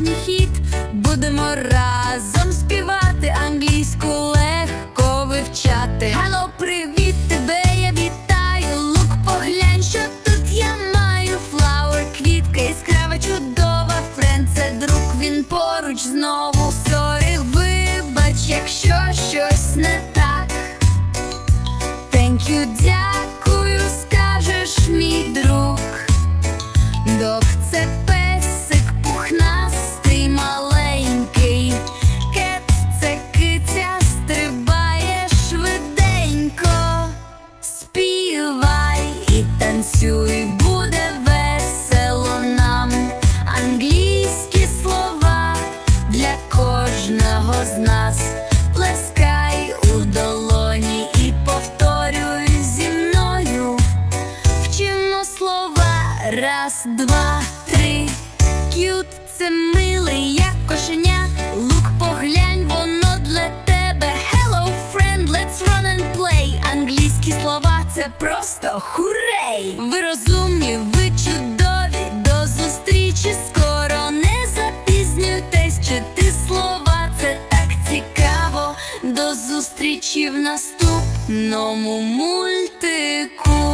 справжній хіт, будемо разом співати, англійську легко вивчати. Hello, привіт, тебе я вітаю, лук поглянь, що тут я маю. Флауер, квітка, іскрава чудова, френд це друг, він поруч знову. Сорі, вибач, якщо щось не так. Thank you, дякую, скажеш мій друг. Док це танцюй, буде весело нам. Англійські слова для кожного з нас. Плескай у долоні і повторюй зі мною. Вчимо слова раз, два, три. К'ют це милий, як кошеня. Лук, поглянь, воно для тебе. Hello, friend, let's run and play. Англійські слова це просто хурей. Ви розумні, ви чудові. До зустрічі скоро не запізнюйтесь. Вчити слова, це так цікаво. До зустрічі в наступному мультику.